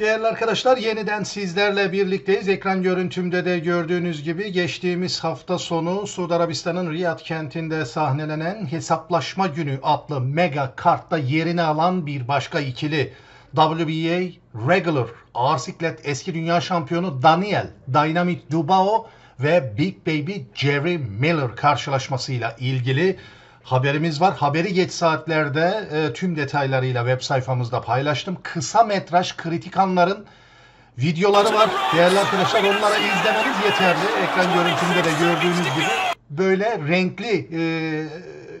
Değerli arkadaşlar yeniden sizlerle birlikteyiz. Ekran görüntümde de gördüğünüz gibi geçtiğimiz hafta sonu Suudi Arabistan'ın Riyad kentinde sahnelenen Hesaplaşma Günü adlı mega kartta yerini alan bir başka ikili WBA Regular ağır siklet eski dünya şampiyonu Daniel Dynamite Dubao ve Big Baby Jerry Miller karşılaşmasıyla ilgili haberimiz var. Haberi geç saatlerde e, tüm detaylarıyla web sayfamızda paylaştım. Kısa metraj kritik anların videoları var. Değerli arkadaşlar onlara izlemeniz yeterli. Ekran görüntümde de gördüğünüz gibi böyle renkli e,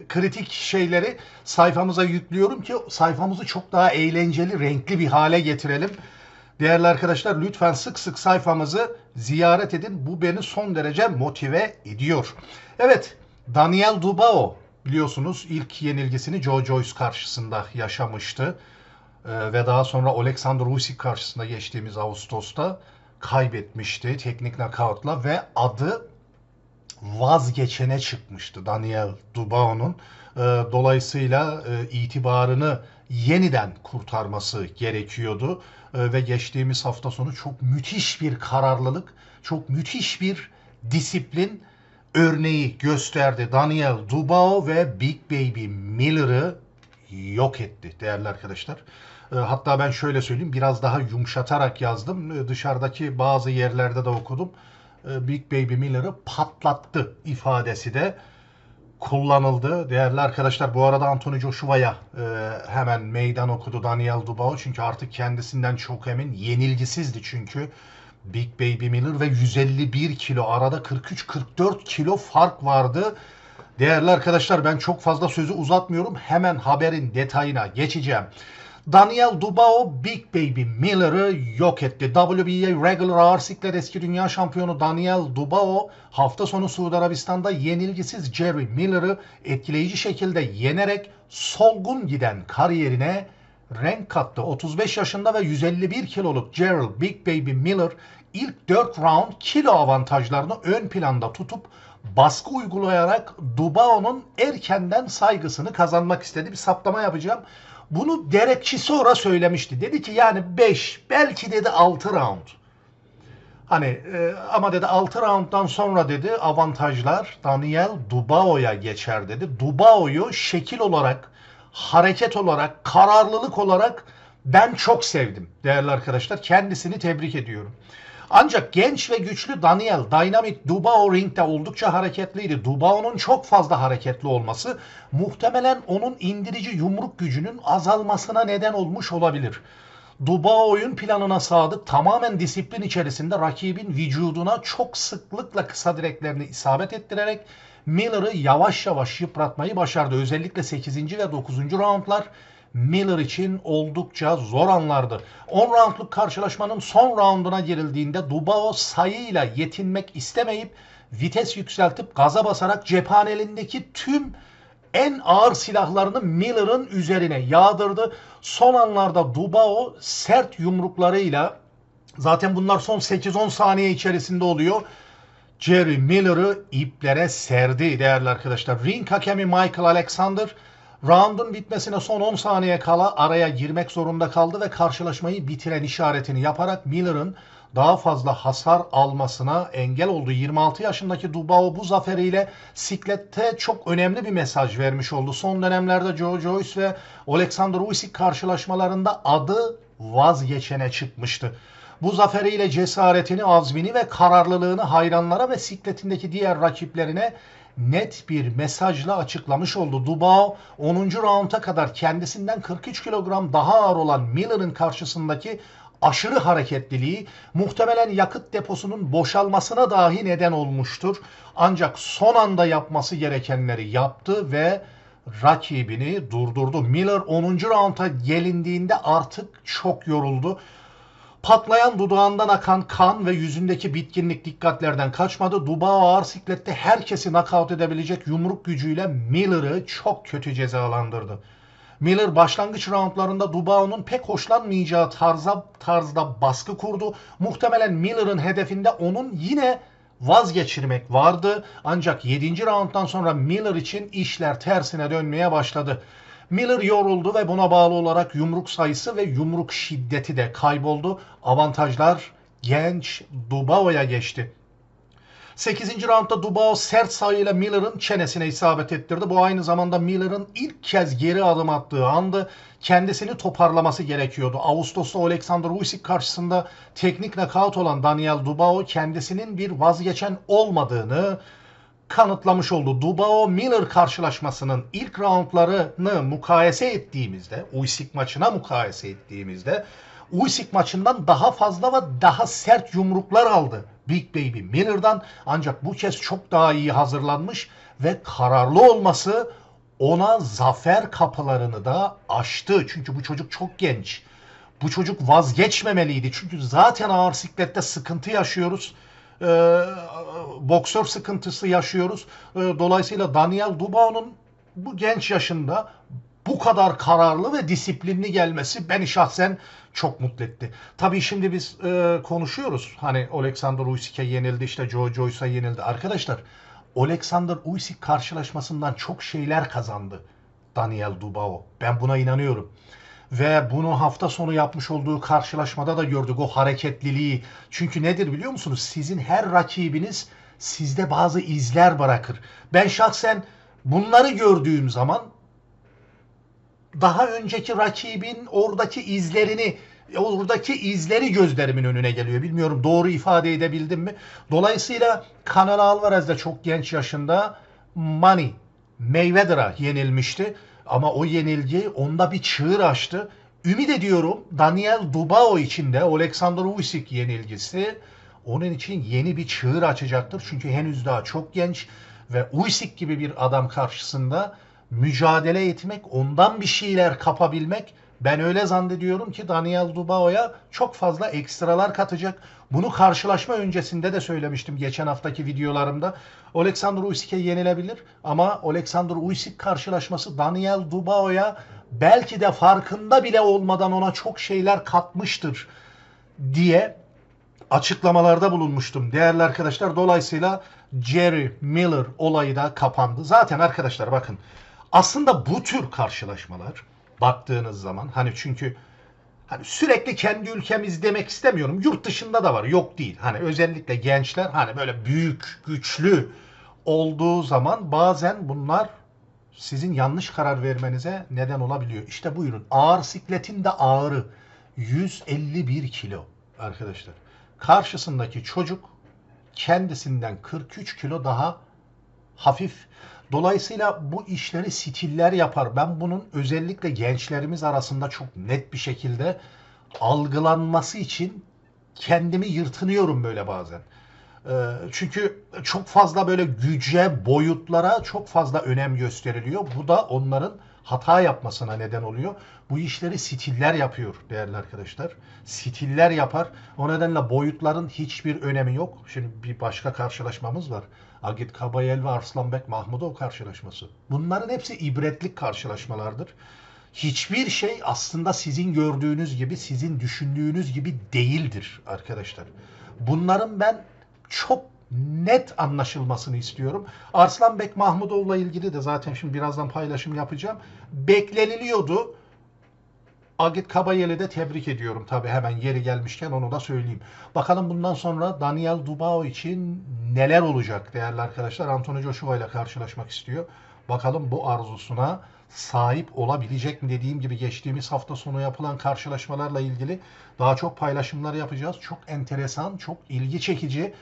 kritik şeyleri sayfamıza yüklüyorum ki sayfamızı çok daha eğlenceli, renkli bir hale getirelim. Değerli arkadaşlar lütfen sık sık sayfamızı ziyaret edin. Bu beni son derece motive ediyor. Evet, Daniel Dubao biliyorsunuz ilk yenilgisini Joe Joyce karşısında yaşamıştı. Ee, ve daha sonra Alexander Usyk karşısında geçtiğimiz Ağustos'ta kaybetmişti teknik knockoutla ve adı vazgeçene çıkmıştı Daniel Dubao'nun. Ee, dolayısıyla e, itibarını yeniden kurtarması gerekiyordu. Ee, ve geçtiğimiz hafta sonu çok müthiş bir kararlılık, çok müthiş bir disiplin örneği gösterdi. Daniel Dubao ve Big Baby Miller'ı yok etti değerli arkadaşlar. Ee, Hatta ben şöyle söyleyeyim biraz daha yumuşatarak yazdım. Ee, Dışarıdaki bazı yerlerde de okudum. Ee, Big Baby Miller'ı patlattı ifadesi de kullanıldı. Değerli arkadaşlar bu arada Anthony Joshua'ya e, hemen meydan okudu Daniel Dubao. Çünkü artık kendisinden çok emin. Yenilgisizdi çünkü. Big Baby Miller ve 151 kilo arada 43-44 kilo fark vardı. Değerli arkadaşlar ben çok fazla sözü uzatmıyorum. Hemen haberin detayına geçeceğim. Daniel Dubao Big Baby Miller'ı yok etti. WBA Regular Ağır Siklet eski dünya şampiyonu Daniel Dubao hafta sonu Suudi Arabistan'da yenilgisiz Jerry Miller'ı etkileyici şekilde yenerek solgun giden kariyerine renk kattı. 35 yaşında ve 151 kiloluk Gerald Big Baby Miller ilk 4 round kilo avantajlarını ön planda tutup baskı uygulayarak Dubao'nun erkenden saygısını kazanmak istedi. Bir saptama yapacağım. Bunu Derek Chisora söylemişti. Dedi ki yani 5 belki dedi 6 round. Hani e, ama dedi 6 rounddan sonra dedi avantajlar Daniel Dubao'ya geçer dedi. Dubao'yu şekil olarak, hareket olarak, kararlılık olarak ben çok sevdim değerli arkadaşlar. Kendisini tebrik ediyorum. Ancak genç ve güçlü Daniel Dynamite Dubao ringde oldukça hareketliydi. Dubao'nun çok fazla hareketli olması muhtemelen onun indirici yumruk gücünün azalmasına neden olmuş olabilir. Dubao oyun planına sadık tamamen disiplin içerisinde rakibin vücuduna çok sıklıkla kısa direklerini isabet ettirerek Miller'ı yavaş yavaş yıpratmayı başardı. Özellikle 8. ve 9. roundlar Miller için oldukça zor anlardı. 10 roundluk karşılaşmanın son rounduna girildiğinde Dubao sayıyla yetinmek istemeyip vites yükseltip gaza basarak cephanelindeki tüm en ağır silahlarını Miller'ın üzerine yağdırdı. Son anlarda Dubao sert yumruklarıyla zaten bunlar son 8-10 saniye içerisinde oluyor. Jerry Miller'ı iplere serdi değerli arkadaşlar. Ring hakemi Michael Alexander roundun bitmesine son 10 saniye kala araya girmek zorunda kaldı ve karşılaşmayı bitiren işaretini yaparak Miller'ın daha fazla hasar almasına engel oldu. 26 yaşındaki Dubao bu zaferiyle siklette çok önemli bir mesaj vermiş oldu. Son dönemlerde Joe Joyce ve Alexander Usyk karşılaşmalarında adı vazgeçene çıkmıştı. Bu zaferiyle cesaretini, azmini ve kararlılığını hayranlara ve sikletindeki diğer rakiplerine net bir mesajla açıklamış oldu. Dubao 10. raunda kadar kendisinden 43 kilogram daha ağır olan Miller'ın karşısındaki aşırı hareketliliği muhtemelen yakıt deposunun boşalmasına dahi neden olmuştur. Ancak son anda yapması gerekenleri yaptı ve rakibini durdurdu. Miller 10. raunda gelindiğinde artık çok yoruldu. Patlayan dudağından akan kan ve yüzündeki bitkinlik dikkatlerden kaçmadı. Dubao ağır siklette herkesi nakavt edebilecek yumruk gücüyle Miller'ı çok kötü cezalandırdı. Miller başlangıç roundlarında Dubao'nun pek hoşlanmayacağı tarza, tarzda baskı kurdu. Muhtemelen Miller'ın hedefinde onun yine vazgeçirmek vardı. Ancak 7. rounddan sonra Miller için işler tersine dönmeye başladı. Miller yoruldu ve buna bağlı olarak yumruk sayısı ve yumruk şiddeti de kayboldu. Avantajlar genç Dubao'ya geçti. 8. roundda Dubao sert sayıyla Miller'ın çenesine isabet ettirdi. Bu aynı zamanda Miller'ın ilk kez geri adım attığı andı. Kendisini toparlaması gerekiyordu. Ağustos'ta Alexander Usyk karşısında teknik nakavt olan Daniel Dubao kendisinin bir vazgeçen olmadığını kanıtlamış oldu. Dubao Miller karşılaşmasının ilk roundlarını mukayese ettiğimizde, Usyk maçına mukayese ettiğimizde Usyk maçından daha fazla ve daha sert yumruklar aldı Big Baby Miller'dan. Ancak bu kez çok daha iyi hazırlanmış ve kararlı olması ona zafer kapılarını da açtı. Çünkü bu çocuk çok genç. Bu çocuk vazgeçmemeliydi. Çünkü zaten ağır siklette sıkıntı yaşıyoruz. Ee, boksör sıkıntısı yaşıyoruz. Ee, dolayısıyla Daniel Dubao'nun bu genç yaşında bu kadar kararlı ve disiplinli gelmesi beni şahsen çok mutlu etti. Tabii şimdi biz e, konuşuyoruz. Hani Alexander Usyk'e yenildi, işte Joe Joyce'a yenildi. Arkadaşlar Alexander Usyk karşılaşmasından çok şeyler kazandı Daniel Dubao. Ben buna inanıyorum. Ve bunu hafta sonu yapmış olduğu karşılaşmada da gördük o hareketliliği. Çünkü nedir biliyor musunuz? Sizin her rakibiniz sizde bazı izler bırakır. Ben şahsen bunları gördüğüm zaman daha önceki rakibin oradaki izlerini oradaki izleri gözlerimin önüne geliyor. Bilmiyorum doğru ifade edebildim mi? Dolayısıyla Canelo Alvarez de çok genç yaşında Money Mayweather'a yenilmişti. Ama o yenilgi onda bir çığır açtı. Ümit ediyorum Daniel Dubao için de Alexander Usyk yenilgisi onun için yeni bir çığır açacaktır. Çünkü henüz daha çok genç ve Usyk gibi bir adam karşısında mücadele etmek, ondan bir şeyler kapabilmek ben öyle zannediyorum ki Daniel Dubao'ya çok fazla ekstralar katacak. Bunu karşılaşma öncesinde de söylemiştim geçen haftaki videolarımda. Alexander Usyk'e yenilebilir ama Alexander Usyk karşılaşması Daniel Dubao'ya belki de farkında bile olmadan ona çok şeyler katmıştır diye açıklamalarda bulunmuştum değerli arkadaşlar. Dolayısıyla Jerry Miller olayı da kapandı. Zaten arkadaşlar bakın aslında bu tür karşılaşmalar baktığınız zaman hani çünkü hani sürekli kendi ülkemiz demek istemiyorum. Yurt dışında da var. Yok değil. Hani özellikle gençler hani böyle büyük, güçlü olduğu zaman bazen bunlar sizin yanlış karar vermenize neden olabiliyor. İşte buyurun. Ağır sikletin de ağırı 151 kilo arkadaşlar. Karşısındaki çocuk kendisinden 43 kilo daha hafif. Dolayısıyla bu işleri stiller yapar. Ben bunun özellikle gençlerimiz arasında çok net bir şekilde algılanması için kendimi yırtınıyorum böyle bazen. Ee, çünkü çok fazla böyle güce, boyutlara çok fazla önem gösteriliyor. Bu da onların hata yapmasına neden oluyor. Bu işleri stiller yapıyor değerli arkadaşlar. Stiller yapar. O nedenle boyutların hiçbir önemi yok. Şimdi bir başka karşılaşmamız var. Agit Kabayel ve Arslanbek Mahmudov karşılaşması. Bunların hepsi ibretlik karşılaşmalardır. Hiçbir şey aslında sizin gördüğünüz gibi, sizin düşündüğünüz gibi değildir arkadaşlar. Bunların ben çok net anlaşılmasını istiyorum. Arslanbek Mahmudov'la ilgili de zaten şimdi birazdan paylaşım yapacağım. Bekleniliyordu. Agit Kabayel'i de tebrik ediyorum tabi hemen yeri gelmişken onu da söyleyeyim. Bakalım bundan sonra Daniel Dubao için neler olacak değerli arkadaşlar. Anthony Joshua ile karşılaşmak istiyor. Bakalım bu arzusuna sahip olabilecek mi dediğim gibi geçtiğimiz hafta sonu yapılan karşılaşmalarla ilgili daha çok paylaşımlar yapacağız. Çok enteresan, çok ilgi çekici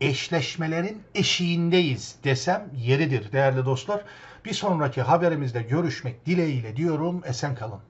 eşleşmelerin eşiğindeyiz desem yeridir değerli dostlar. Bir sonraki haberimizde görüşmek dileğiyle diyorum. Esen kalın.